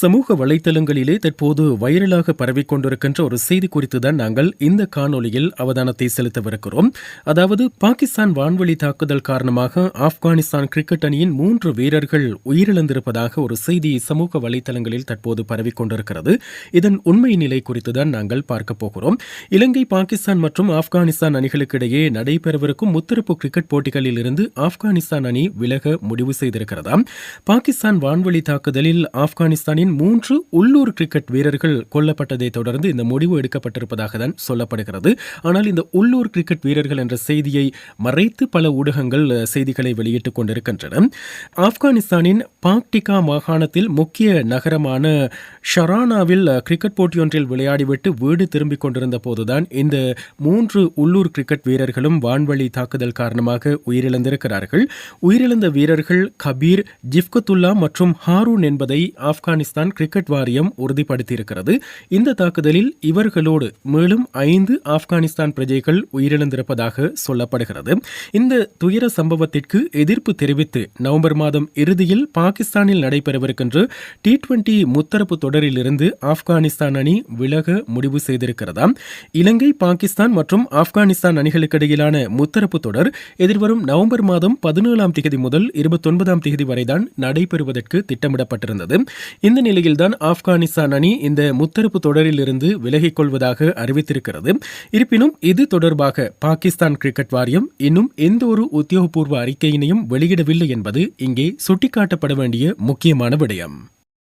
சமூக வலைத்தளங்களிலே தற்போது வைரலாக பரவிக் கொண்டிருக்கின்ற ஒரு செய்தி குறித்து தான் நாங்கள் இந்த காணொளியில் அவதானத்தை செலுத்தவிருக்கிறோம். அதாவது பாகிஸ்தான் வான்வழி தாக்குதல் காரணமாக ஆப்கானிஸ்தான் கிரிக்கெட் அணியின் மூன்று வீரர்கள் உயிரிழந்திருப்பதாக ஒரு செய்தி சமூக வலைத்தளங்களில் தற்போது பரவிக்கொண்டிருக்கிறது இதன் உண்மை நிலை குறித்து தான் நாங்கள் பார்க்க போகிறோம். இலங்கை பாகிஸ்தான் மற்றும் ஆப்கானிஸ்தான் அணிகளுக்கு இடையே நடைபெறவிருக்கும் முத்தரப்பு கிரிக்கெட் போட்டிகளில் இருந்து ஆப்கானிஸ்தான் அணி விலக முடிவு செய்திருக்கிறதாம். பாகிஸ்தான் வான்வழி தாக்குதலில் ஆப்கானிஸ்தானின் மூன்று உள்ளூர் கிரிக்கெட் வீரர்கள் கொல்லப்பட்டதை தொடர்ந்து இந்த முடிவு எடுக்கப்பட்டிருப்பதாக தான் சொல்லப்படுகிறது. ஆனால் இந்த உள்ளூர் கிரிக்கெட் வீரர்கள் என்ற செய்தியை மறைத்து பல ஊடகங்கள் செய்திகளை வெளியிட்டுக் கொண்டிருக்கின்றன. ஆப்கானிஸ்தானின் பாக்டிகா மாகாணத்தில் முக்கிய நகரமான ஷரானாவில் கிரிக்கெட் போட்டியொன்றில் விளையாடிவிட்டு வீடு திரும்பிக் கொண்டிருந்த போதுதான் இந்த மூன்று உள்ளூர் கிரிக்கெட் வீரர்களும் வான்வழி தாக்குதல் காரணமாக உயிரிழந்திருக்கிறார்கள். உயிரிழந்த வீரர்கள் கபீர் ஜிப்கத்துல்லா மற்றும் ஹாரூன் என்பதை ஆப்கானிஸ்தான் பாகிஸ்தான் கிரிக்கெட் வாரியம் உறுதிப்படுத்தியிருக்கிறது. இந்த தாக்குதலில் இவர்களோடு மேலும் ஐந்து ஆப்கானிஸ்தான் பிரஜைகள் உயிரிழந்திருப்பதாக சொல்லப்படுகிறது. இந்த துயர சம்பவத்திற்கு எதிர்ப்பு தெரிவித்து நவம்பர் மாதம் இறுதியில் பாகிஸ்தானில் நடைபெறவிருக்கின்ற டி டுவெண்டி முத்தரப்பு தொடரிலிருந்து ஆப்கானிஸ்தான் அணி விலக முடிவு செய்திருக்கிறதா? இலங்கை பாகிஸ்தான் மற்றும் ஆப்கானிஸ்தான் அணிகளுக்கிடையிலான முத்தரப்பு தொடர் எதிர்வரும் நவம்பர் மாதம் பதினேழாம் தேதி முதல் இருபத்தொன்பதாம் தேதி வரைதான் நடைபெறுவதற்கு திட்டமிடப்பட்டிருந்தது. இந்த நிலையில்தான் ஆப்கானிஸ்தான் அணி இந்த முத்தரப்பு தொடரிலிருந்து விலகிக் கொள்வதாக அறிவித்திருக்கிறது. இருப்பினும் இது தொடர்பாக பாகிஸ்தான் கிரிக்கெட் வாரியம் இன்னும் எந்த ஒரு உத்தியோகபூர்வ அறிக்கையினையும் வெளியிடவில்லை என்பது இங்கே சுட்டிக்காட்டப்பட வேண்டிய முக்கியமான விடயம்.